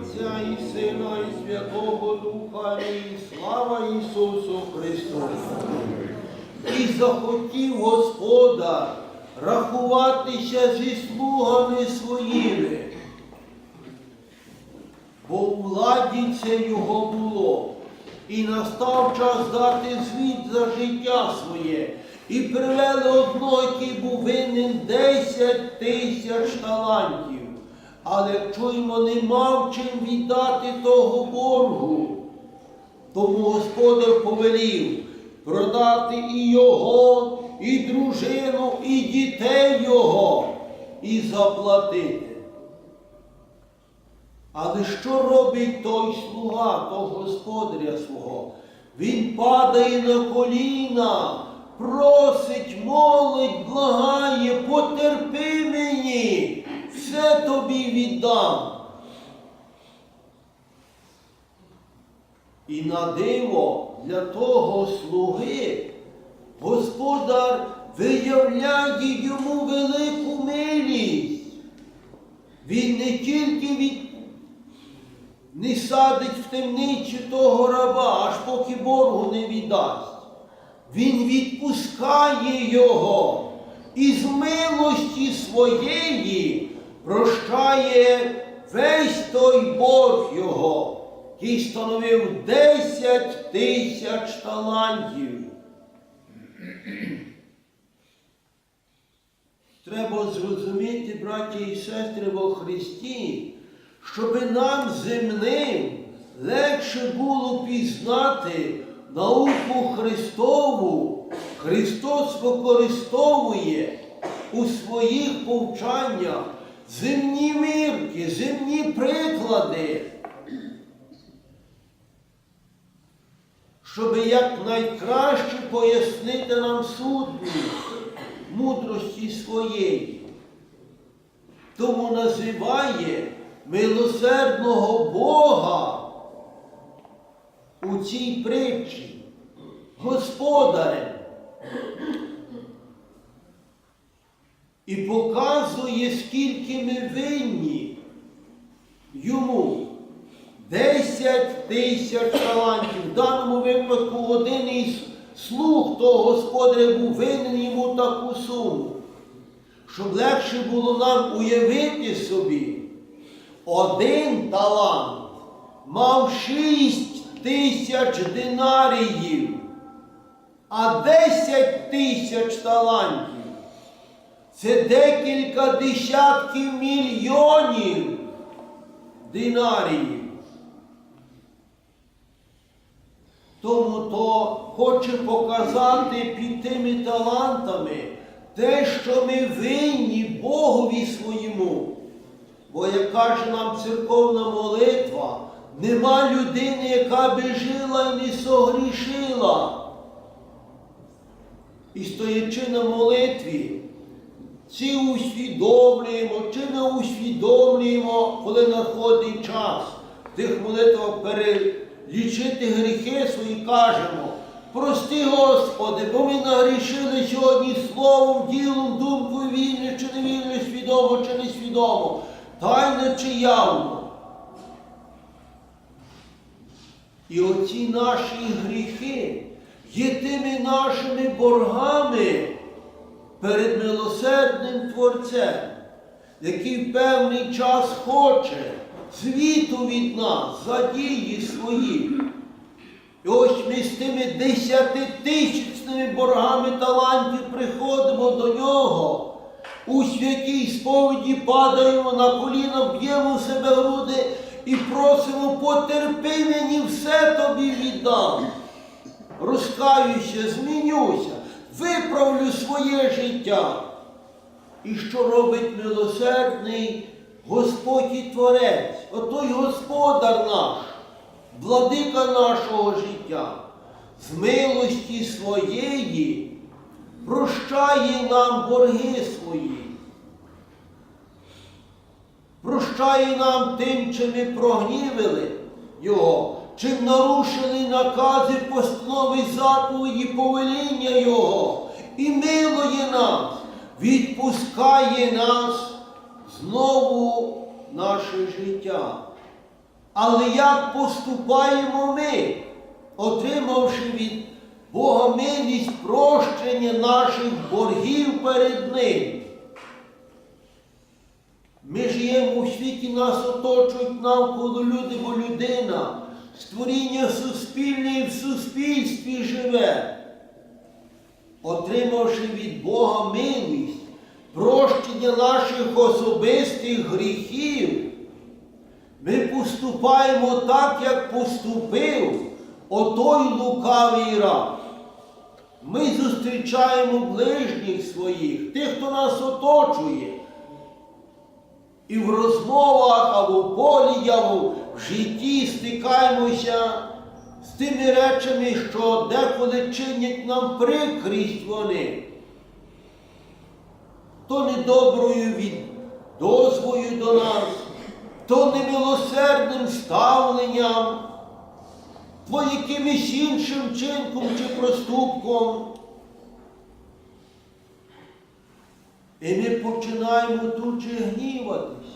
Отця і Сина, і Святого Духа, і слава Ісусу Христу. І захотів Господа рахуватися зі слугами своїми, бо у владі це його було. І настав час дати звіт за життя своє. І привели одного, який був винен 10 тисяч талантів. Але чуємо, не мав чим віддати того боргу. Тому Господар повелів продати і його, і дружину, і дітей його, і заплатити. Але що робить той слуга, того господаря свого? Він падає на коліна, просить, молить, благає, потерпи мені, все тобі віддам. І на диво для того слуги господар виявляє йому велику милість. Він не тільки від... не садить в темниці того раба, аж поки боргу не віддасть. Він відпускає його і з милості своєї прощає весь той борг його, який становив 10 тисяч талантів. Треба зрозуміти, браті і сестри во Христі, щоби нам земним легше було пізнати науку Христову. Христос використовує у своїх повчаннях земні мірки, земні приклади, щоб якнайкраще пояснити нам сутність мудрості своєї. Тому називає милосердного Бога у цій притчі господарем. І показує, скільки ми винні йому. 10 тисяч талантів. В даному випадку один із слуг того господаря був винен йому таку суму. Щоб легше було нам уявити собі, один талант мав 6 тисяч динаріїв, а 10 тисяч талантів це декілька десятків мільйонів динаріїв. Тому то хоче показати під тими талантами те, що ми винні Богові своєму. Бо, як каже нам церковна молитва, нема людини, яка би жила і не согрішила. І стоячи на молитві, чи усвідомлюємо, чи не усвідомлюємо, коли надходить час тих молитвах перелічити гріхи свої, кажемо, прости, Господи, бо ми нагрішили сьогодні словом, ділом, думкою, вільно чи невільно, свідомо чи несвідомо, тайно чи явно. І оці наші гріхи є тими нашими боргами перед милосердним Творцем, який певний час хоче звіту від нас за дії свої. І ось ми з тими десятитисячними боргами талантів приходимо до нього. У святій сповіді падаємо на коліна, б'ємо себе груди і просимо, потерпи мені, все тобі віддам. Розкаюся, змінюся, виправлю своє життя. І що робить милосердний Господь і Творець, отой Господар наш, владика нашого життя, з милості своєї прощає нам борги свої. Прощає нам тим, чи ми прогнівили Його, чим нарушили накази, постанови, заповіді, повеління Його, і милує нас, відпускає нас життя. Але як поступаємо ми, отримавши від Бога милість прощення наших боргів перед Ним? Ми живемо у світі, нас оточують навколо люди, бо людина, створіння суспільне і в суспільстві живе. Отримавши від Бога милість, прощення наших особистих гріхів, ми поступаємо так, як поступив отой лукавий раб. Ми зустрічаємо ближніх своїх, тих, хто нас оточує. І в розмовах або в полі, або в житті стикаємося з тими речами, що деколи чинять нам прикрість вони. То недоброю відозвою до нас, то немилосердним ставленням, то якимось іншим чинком чи проступком. І ми починаємо тут же гніватись,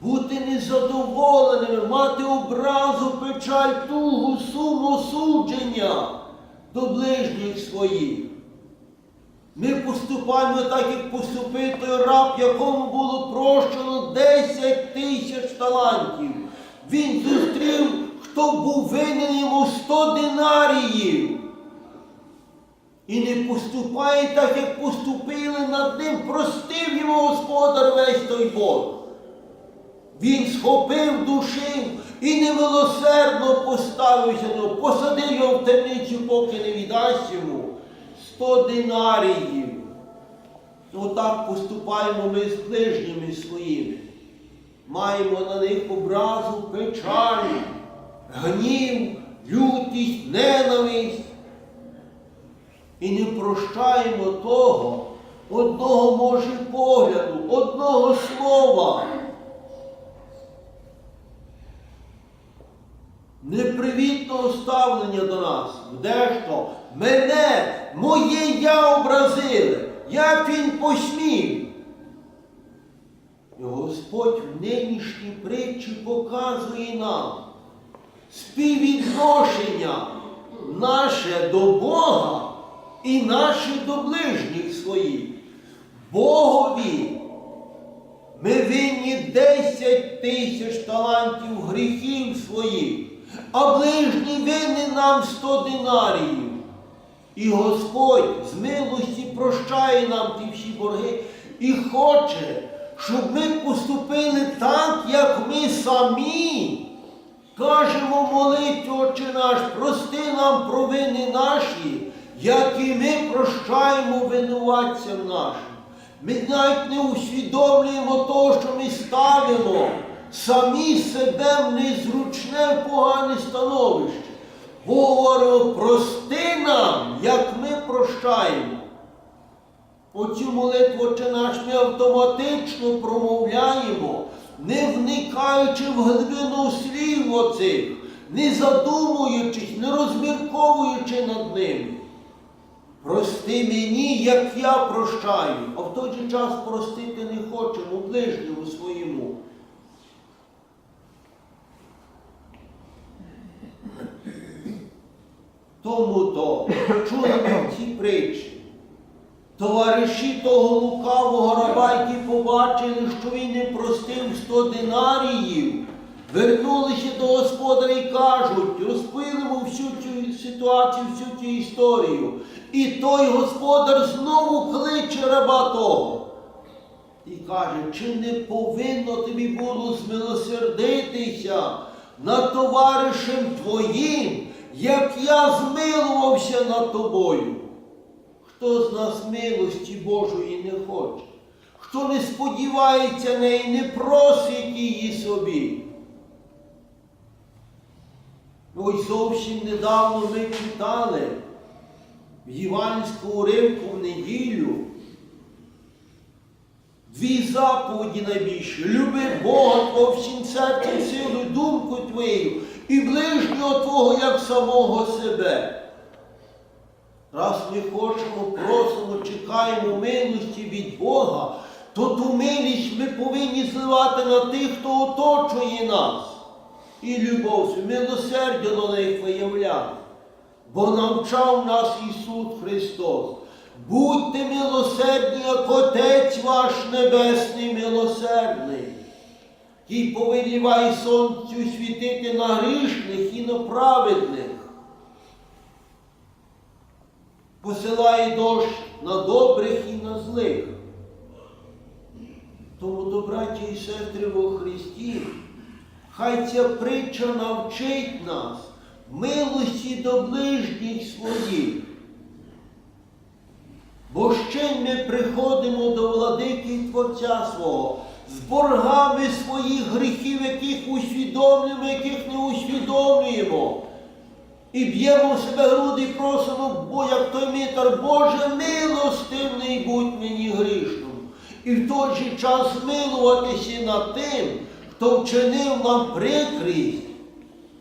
бути незадоволеними, мати образу, печаль, тугу, сум, осудження до ближніх своїх. Ми поступаємо так, як поступив той раб, якому було прощено 10 тисяч талантів. Він зустрів, хто був винен йому 100 динаріїв. І не поступає так, як поступили над ним, простив йому господар весь той Бог. Він схопив душив і немилосердно поставився посадив його в темницю, поки не віддасть йому сто динаріїв. Ну так поступаємо ми з ближніми своїми. Маємо на них образу, печаль, гнів, лютість, ненависть і не прощаємо того одного може погляду, одного слова. Непривітного ставлення до нас, дещо мене, моє я образили, як він посмів. Господь в нинішній притчі показує нам співвідношення наше до Бога і наші до ближніх своїх. Богові ми винні 10 тисяч талантів гріхів своїх, а ближній винний нам 100 динаріїв. І Господь з милості прощає нам ті всі борги і хоче, щоб ми поступили так, як ми самі. Кажемо молитву, Отче наш, прости нам провини наші, як і ми прощаємо винуватцям нашим. Ми навіть не усвідомлюємо того, що ми ставимо самі себе в незручне погане становище. Бо говоримо, прости нам, як ми прощаємо. Оцю молитву Отче наш ми автоматично промовляємо, не вникаючи в глибину слів оцих, не задумуючись, не розмірковуючи над ними. Прости мені, як я прощаю, а в той же час простити не хочемо ближньому своєму. Тому то чули ми ці притчі. Товариші того лукавого раба, які побачили, що він не простив 100 динаріїв, вернулися до господаря і кажуть, розпилимо всю цю ситуацію, всю цю історію. І той господар знову кличе раба того. І каже, чи не повинно тобі було змилосердитися над товаришем твоїм, як я змилувався над тобою. Хто з нас милості Божої не хоче, хто не сподівається неї, не просить її собі. Ось зовсім недавно ми читали в Іванську уривку в неділю дві заповіді найбільші. Люби Бога всім серцем, силою, думкою твоєю і ближнього Твого як самого себе. Раз ми хочемо, просимо, чекаємо милості від Бога, то ту милість ми повинні зливати на тих, хто оточує нас. І любов, милосердя до них виявляти. Бо навчав нас Ісус Христос. Будьте милосердні, як Отець ваш Небесний милосердний, який повеліває сонцю світити на грішних і на праведних посилає дощ на добрих і на злих. Тому, то, браті і сестри во Христі, хай ця притча навчить нас милості до ближніх своїх. Бо ще ми приходимо до владики Творця свого з боргами своїх усвідомлюємо, яких не усвідомлюємо. І б'ємо себе груди і просимо, бо як той митар, Боже, милостивний будь мені грішному. І в той же час милуватися над тим, хто вчинив нам прикрість,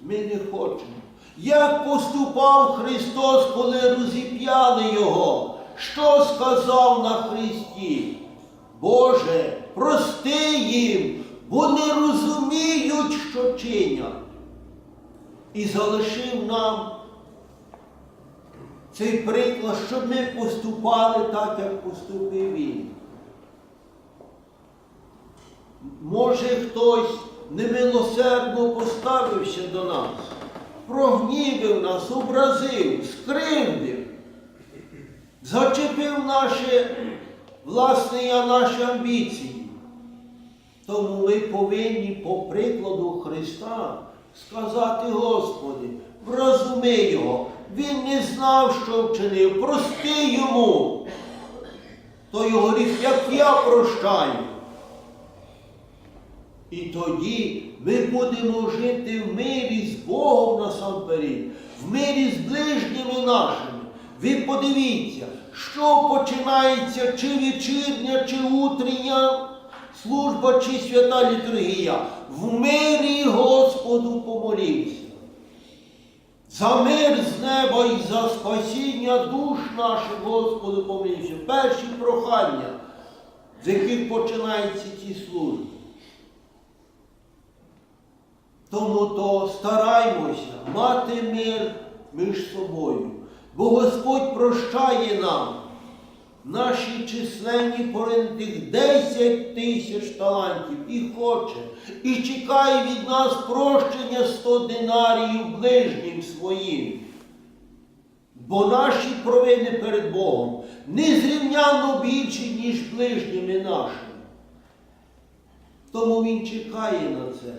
ми не хочемо. Як поступав Христос, коли розіп'яли Його? Що сказав на Христі? Боже, прости їм, бо не розуміють, що чинять і залишив нам цей приклад, щоб ми поступали так, як поступив він. Може, хтось немилосердно поставився до нас, прогнівив нас, образив, скривдив, зачепив наші власні наші амбіції. Тому ми повинні по прикладу Христа сказати Господи, вразуми його, він не знав, що вчинив, прости йому. То його гріх, як я прощаю. І тоді ми будемо жити в мирі з Богом насамперед, в мирі з ближніми нашими. Ви подивіться, що починається чи вечірня, чи утрення служба, чи свята літургія. В мирі Господу помолився. За мир з неба і за спасіння душ наших Господу помолився. Перші прохання, з яких починаються ці служби. Тому то стараймося мати мир між собою, бо Господь прощає нам наші численні поринтих 10 тисяч талантів і хоче, і чекає від нас прощення 100 динаріїв ближнім своїм. Бо наші провини перед Богом незрівнянно більші, ніж ближніми нашими. Тому Він чекає на це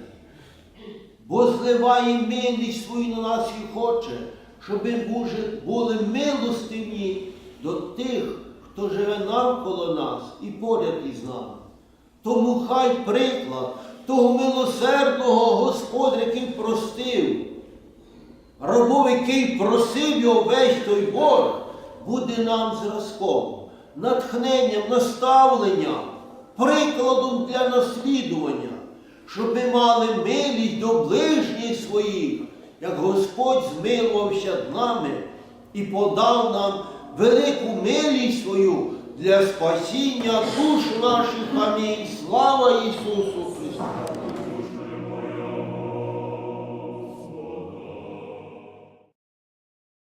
бо зливає милість свою на нас і хоче, щоб ми були милостивні до тих, хто живе навколо нас і поряд із нами. Тому хай приклад того милосердного Господа, який простив, рабов, який просив його весь той борг, буде нам зразком, натхненням, наставленням, прикладом для наслідування щоб ми мали милість до ближніх своїх, як Господь змилувався нами і подав нам велику милість свою для спасіння душ наших. Амінь. Слава Ісусу Христу!